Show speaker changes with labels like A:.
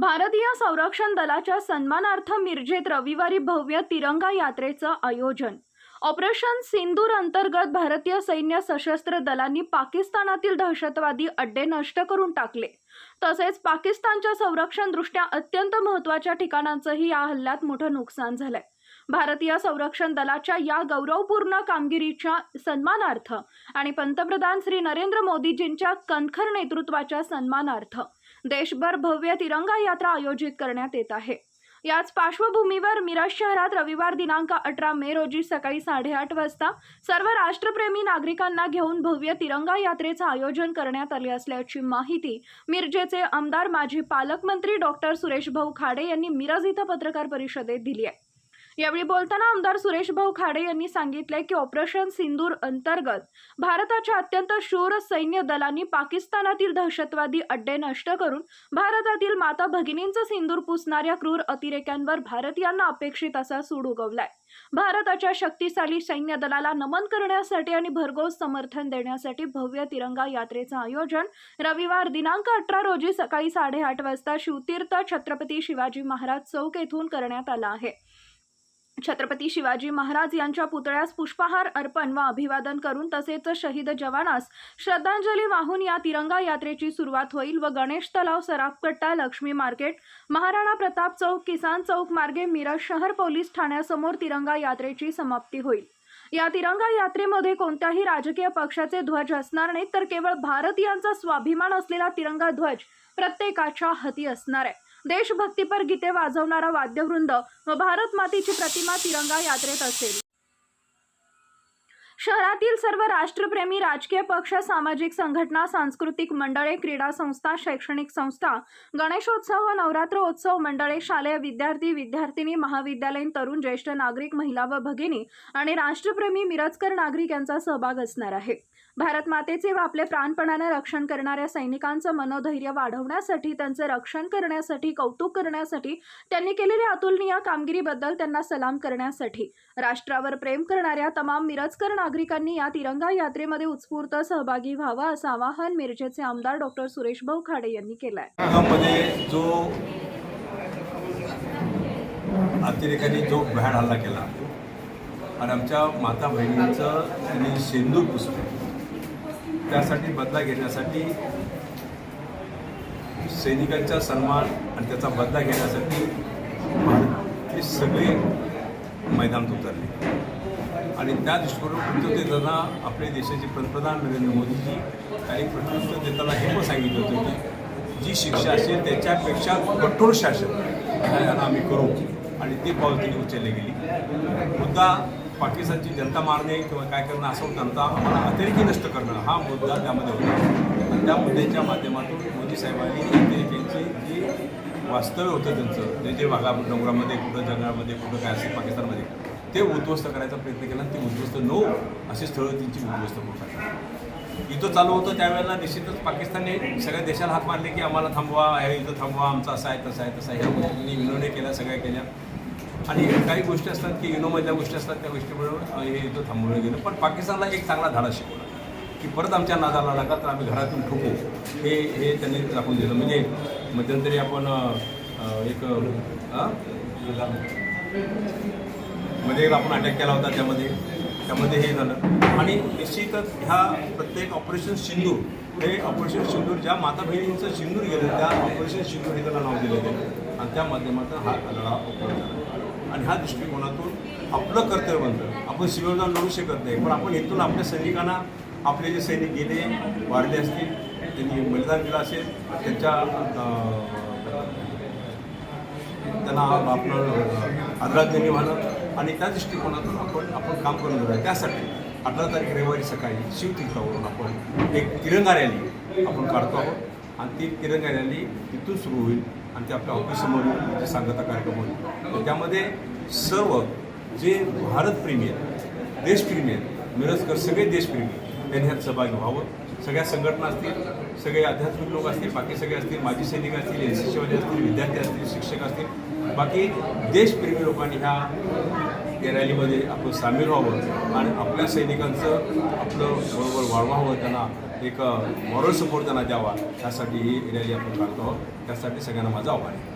A: भारतीय संरक्षण दलाच्या सन्मानार्थ मिरजेत रविवारी भव्य तिरंगा यात्रेचं आयोजन. ऑपरेशन सिंदूर अंतर्गत भारतीय सैन्य सशस्त्र दलांनी पाकिस्तानातील दहशतवादी अड्डे नष्ट करून टाकले. तसेच पाकिस्तानच्या संरक्षण दृष्ट्या अत्यंत महत्त्वाच्या ठिकाणांचंही या हल्ल्यात मोठं नुकसान झालंय. भारतीय संरक्षण दलाच्या या गौरवपूर्ण कामगिरीच्या सन्मानार्थ आणि पंतप्रधान श्री नरेंद्र मोदीजींच्या कणखर नेतृत्वाच्या सन्मानार्थ देशभर भव्य तिरंगा यात्रा आयोजित करण्यात येत आहे. याच पार्श्वभूमीवर मिरज शहरात रविवार दिनांक अठरा मे रोजी सकाळी साडेआठ वाजता सर्व राष्ट्रप्रेमी नागरिकांना घेऊन भव्य तिरंगा यात्रेचं आयोजन करण्यात आले असल्याची माहिती मिरजेचे आमदार माजी पालकमंत्री डॉक्टर सुरेश भाऊ खाडे यांनी मिरज इथं पत्रकार परिषदेत दिली आहे. यावेळी बोलताना आमदार सुरेश भाऊ खाडे यांनी सांगितले की ऑपरेशन सिंदूर अंतर्गत भारताच्या अत्यंत शूर सैन्य दलांनी पाकिस्तानातील दहशतवादी अड्डे नष्ट करून भारतातील माता भगिनींचं सिंदूर पुसणाऱ्या क्रूर अतिरेक्यांवर भारतीयांना अपेक्षित असा सूड उगवलाय. भारताच्या शक्तिशाली सैन्य दलाला नमन करण्यासाठी आणि भरघोस समर्थन देण्यासाठी भव्य तिरंगा यात्रेचं आयोजन रविवार दिनांक अठरा रोजी सकाळी साडेआठ वाजता शिवतीर्थ छत्रपती शिवाजी महाराज चौक येथून करण्यात आला आहे. छत्रपती शिवाजी महाराज यांच्या पुतळ्यास पुष्पहार अर्पण व अभिवादन करून तसेच शहीद जवानास श्रद्धांजली वाहून या तिरंगा यात्रेची सुरुवात होईल व गणेश तलाव सराफकट्टा लक्ष्मी मार्केट महाराणा प्रताप चौक किसान चौक मार्गे मिरज शहर पोलीस ठाण्यासमोर तिरंगा यात्रेची समाप्ती होईल. या तिरंगा यात्रेमध्ये कोणत्याही राजकीय पक्षाचे ध्वज असणार नाहीत तर केवळ भारतीयांचा स्वाभिमान असलेला तिरंगा ध्वज प्रत्येकाच्या हाती असणार आहे. देशभक्तीपर गीते वाजवणारा वाद्यवृंद व भारत मातेची प्रतिमा तिरंगा यात्रेत असेल. शहरातील सर्व राष्ट्रप्रेमी राजकीय पक्ष सामाजिक संघटना सांस्कृतिक मंडळे क्रीडा संस्था शैक्षणिक संस्था गणेशोत्सव व नवरात्रोत्सव मंडळे शालेय विद्यार्थी विद्यार्थिनी महाविद्यालयीन तरुण ज्येष्ठ नागरिक महिला व भगिनी आणि राष्ट्रप्रेमी मिरजकर नागरिक यांचा सहभाग असणार आहे. भारत मातेचे व आपले प्राणपणाने रक्षण करणाऱ्या सैनिकांचं मनोधैर्य वाढवण्यासाठी त्यांचे रक्षण करण्यासाठी कौतुक करण्यासाठी त्यांनी केलेल्या अतुलनीय कामगिरीबद्दल त्यांना सलाम करण्यासाठी राष्ट्रावर प्रेम करणाऱ्या तमाम मिरजकर नागरिकांनी या तिरंगा यात्रेमध्ये उत्स्फूर्त सहभागी व्हावा असं आवाहन मिरजेचे आमदार डॉक्टर सुरेश भाऊ खाडे यांनी केलं आहे
B: जो अतिरेकांनी जो भ्याड हल्ला केला आणि आमच्या माता बहिणींचं त्यांनी शेंदूर पुसलं त्यासाठी बदला घेण्यासाठी सैनिकांचा सन्मान आणि त्याचा बदला घेण्यासाठी ते सगळे मैदानात उतरले. आणि त्या दृष्टिकोनातून देताना आपले देशाचे पंतप्रधान नरेंद्र मोदीजी त्यांनी प्रत्युत्तर देताना हे पण सांगितलं होतं की जी शिक्षा असेल त्याच्यापेक्षा कठोर शासन आम्ही करू. आणि ती पावलं त्यांनी उचलली गेली. मुद्दा पाकिस्तानची जनता मारणे किंवा काय करणं असं होतं आम्हाला अतिरेकी नष्ट करणं हा मुद्दा त्यामध्ये होता. आणि त्या मुद्द्याच्या माध्यमातून मोदी साहेबांनी अतिरेक्यांची जे वास्तव्य होतं त्यांचं ते जे भागा डोंगरामध्ये कुठं जंगलामध्ये कुठं काय असेल पाकिस्तानमध्ये ते उद्ध्वस्त करायचा प्रयत्न केला आणि ते उद्ध्वस्त नो अशी स्थळं त्यांची उद्ध्वस्त करून युद्ध इथं चालू होतं त्यावेळेला निश्चितच पाकिस्तानने सगळ्या देशाला हात मारले की आम्हाला थांबवा हे इथं थांबवा आमचं असं आहे तसं आहे तसं आहे. ह्या गोष्टींनी विनोने केल्या सगळ्या केल्या. आणि काही गोष्टी असतात की युनोमधल्या गोष्टी असतात त्या गोष्टीमुळे हे इथं थांबवलं गेलं. पण पाकिस्तानला एक चांगला धाडा शिकवला की परत आमच्या नादाला लागा तर आम्ही घरातून ठोकू. हे हे त्यांनी दाखवून दिलं. म्हणजे मध्यंतरी आपण एक मध्ये एक आपण अटॅक केला होता त्यामध्ये. त्यामध्ये हे झालं. आणि निश्चितच ह्या प्रत्येक ऑपरेशन सिंदूर हे ऑपरेशन सिंदूर ज्या माता बहिणींचं सिंदूर गेलं त्या ऑपरेशन सिंदूर हे त्याला नाव दिलं गेलं. आणि त्या माध्यमातून हा लढा उपलब्ध झाला. आणि ह्या दृष्टिकोनातून आपलं कर्तव्य बनतं. आपण शिबिर लढू शकत नाही पण आपण इथून आपल्या सैनिकांना आपले जे सैनिक गेले वाढले असतील त्यांनी बलिदान दिलं असेल त्यांच्या त्यांना आपलं आदरांजली व्हावं आणि त्या दृष्टिकोनातून आपण आपण काम करून घेऊया. त्यासाठी अठरा तारीख रविवारी सकाळी शिवतीर्थावरून आपण एक तिरंगा रॅली आपण काढतो आहोत. आणि ती तिरंगा रॅली तिथून सुरू होईल आणि ते आपल्या ऑफिससमोर येऊन जे म्हणजे सांगता कार्यक्रम होईल तर त्यामध्ये सर्व जे भारतप्रेमी आहेत देशप्रेमी आहेत मिरजकर सगळे देशप्रेमी त्यांनी ह्यात सहभागी व्हावं. सगळ्या संघटना असतील सगळे आध्यात्मिक लोक असतील बाकी सगळे असतील माजी सैनिक असतील एन सी सीवाले असतील विद्यार्थी असतील शिक्षक असतील बाकी देशप्रेमी लोकांनी ह्या या रॅलीमध्ये आपण सामील व्हावं आणि आपल्या सैनिकांचं आपलं बरोबर वाढवावं त्यांना एक मॉरल सपोर्ट त्यांना द्यावा. त्यासाठी ही रॅली आपण काढतो आहोत. त्यासाठी सगळ्यांना माझा आव्हान आहे.